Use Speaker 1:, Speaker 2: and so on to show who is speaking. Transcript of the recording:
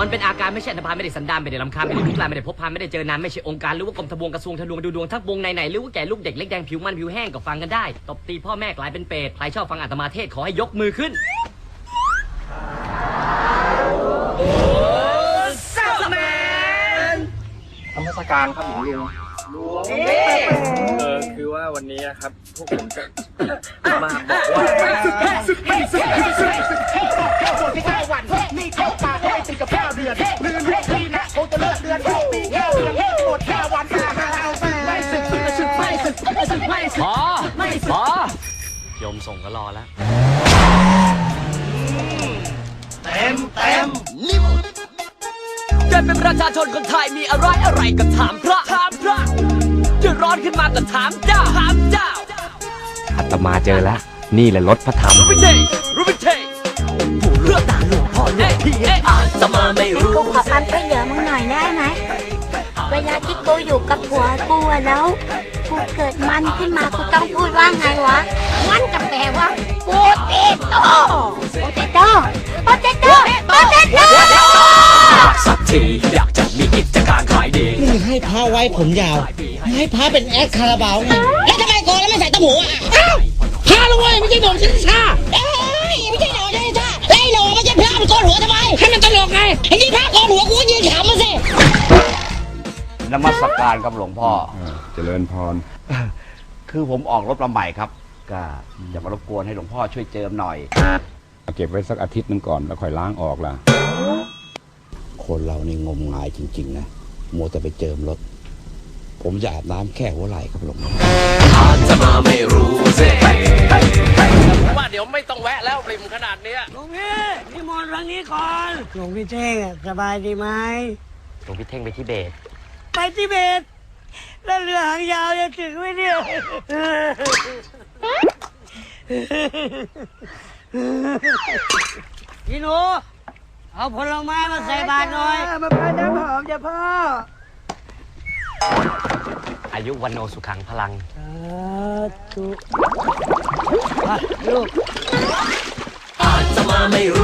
Speaker 1: มันเป็นอาการไม่ใช่อันธพาลไม่ได้สันดานไม่ได้ลำคาญไม่ได้ลุกลามไม่ได้พบพานไม่ได้เจอนานไม่ใช่องค์การหรือว่ากรมทบวงกระทรวงทะลวงดูดวงทั้งวงไหนๆหรือว่าแก่ลูกเด็กเล็กแดงผิวมันผิวแห้งก็ฟังกันได้ตบตีพ่อแม่กลายเป็นเปรตใครชอบฟังอาตมาเทศขอให้ยกมือขึ้น
Speaker 2: ธรรมสการครับหลวงลุงเออคือว่าวันนี้นะครับพวกผมจะมาบอกว่า
Speaker 3: พอ
Speaker 1: พอยมส่งก็รอแล้ว
Speaker 3: เต็มเต็ม
Speaker 1: เกิดเป็นประชาชนคนไทยมีอะไรอะไรก็ถามพระถามพระเดือดร้อนขึ้นมาก็ถามเจ้าถามเจ้า
Speaker 4: อาตมาเจอแล้ว นี่แหละรถพระธรรม
Speaker 1: รู้ไม่ใช่รู้ไม่ใช่ผู้เลือกด่าหลวงพ่อเน่พี่เอ๊ะอาจจะมาไม่รู้
Speaker 5: ขอความช่วยเหลือมึงหน่อยได้ไหม เวลาที่กูอยู่กับผัวกูอะแล้วกูเกิดมันขึ้นมากูต้องพูดว่าไงวะ มันก็แปลว่าโปเตโต้โปเตโต้โปเตโต้โปเตโต้
Speaker 1: สักทีอยากจะมีกิจการขายดี
Speaker 6: มึงให้พระไว้ผมยาว ให้พระเป็นแอดคาราบาวไงแล้วทำไมโกนแล้วไม่ใส่ตะหมูอะอ้าวพระละเว้ยไม่ใช่หนมชิชาเอ้ยไม่ใช่หนมชิชาไล่หนมไม่ใช่พระมันโกนหัวทำไมให้มันตลกไงไอ้นี่
Speaker 7: นมัสการครับหลวงพ่อ
Speaker 8: เจริญพร
Speaker 7: คือผมออกรถมาใหม่ครับก็จะมารบกวนให้หลวงพ่อช่วยเจิมหน่อย
Speaker 8: เก็บไว้สักอาทิตย์หนึงก่อนแล้วค่อยล้างออกล่ะ
Speaker 7: คนเรานี่งมงายจริง ๆ นะมัวแต่ไปเจิมรถ ผมจะอาบน้ำแค่หัวไหล่ครับหลวงพ่อ
Speaker 2: ว่าเดี๋ยวไม่ต้องแวะแล้วริมขนาดเนี้ย
Speaker 6: หลวงพี่นิมนต์ทางนี้ก่อน หลวงพี่เท่งอะสบายดีไหม
Speaker 1: หลวงพี่เท่งไปที่เบส
Speaker 6: ไปทิเบตแล้วเรือหางยาวจะถึงไหมเนี่ยพี่หนูเอาผลไม้มาใส่บาตรหน่อยมาพาน้ำหอมจ้ะพ่อ
Speaker 1: อายุวันโนสุขังพลัง
Speaker 6: สาธุอะลูก
Speaker 1: อาจจะมาไม่รู้เซ